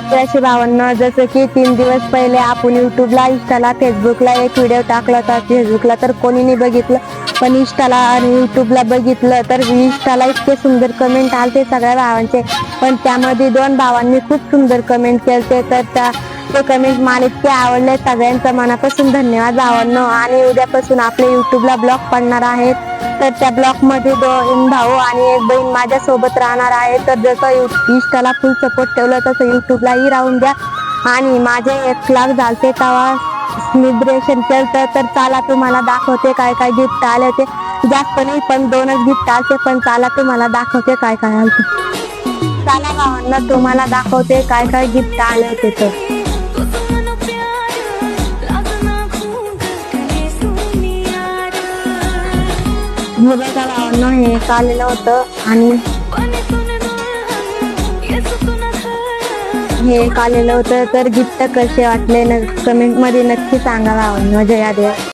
तर बावन्न भावांना जसं की तीन दिवस पहिले आपण युट्यूबला इंस्टाला फेसबुकला एक व्हिडिओ टाकला होता. फेसबुकला तर कोणी नाही बघितलं. पण इंस्टाला आणि युट्यूबला बघितलं तर इंस्टाला इतके सुंदर कमेंट आलते सगळ्या भावांचे. पण त्यामध्ये दोन भावांनी खूप सुंदर कमेंट केलते. तर त्या ते कमेंट मला इतके आवडले सगळ्यांचं मनापासून धन्यवाद भावांनो. आणि उद्यापासून आपले युट्यूबला ब्लॉग पडणार आहेत. तर त्या ब्लॉकमध्ये दोन भाऊ आणि एक बहीण माझ्या सोबत राहणार आहे. तर जसं यु- इंस्टाला फुल सपोर्ट ठेवलं तसं युट्यूबलाही राहून द्या. आणि माझे एक लाख झालते तेव्हा सेलिब्रेशन केलं तर चला तुम्हाला दाखवते काय काय गिफ्ट आले होते जास्त नाही पण दोनच गिफ्ट आलते पण चला तुम्हाला दाखवते काय काय आलते. चला भावांना तुम्हाला दाखवते काय काय गिफ्ट आले होते तर. हे हे एक आलेलं होतं आणि हे एक आलेलं होतं. तर गीत कसे वाटले? न कमेंटमध्ये नक्की सांगा भावांनो जया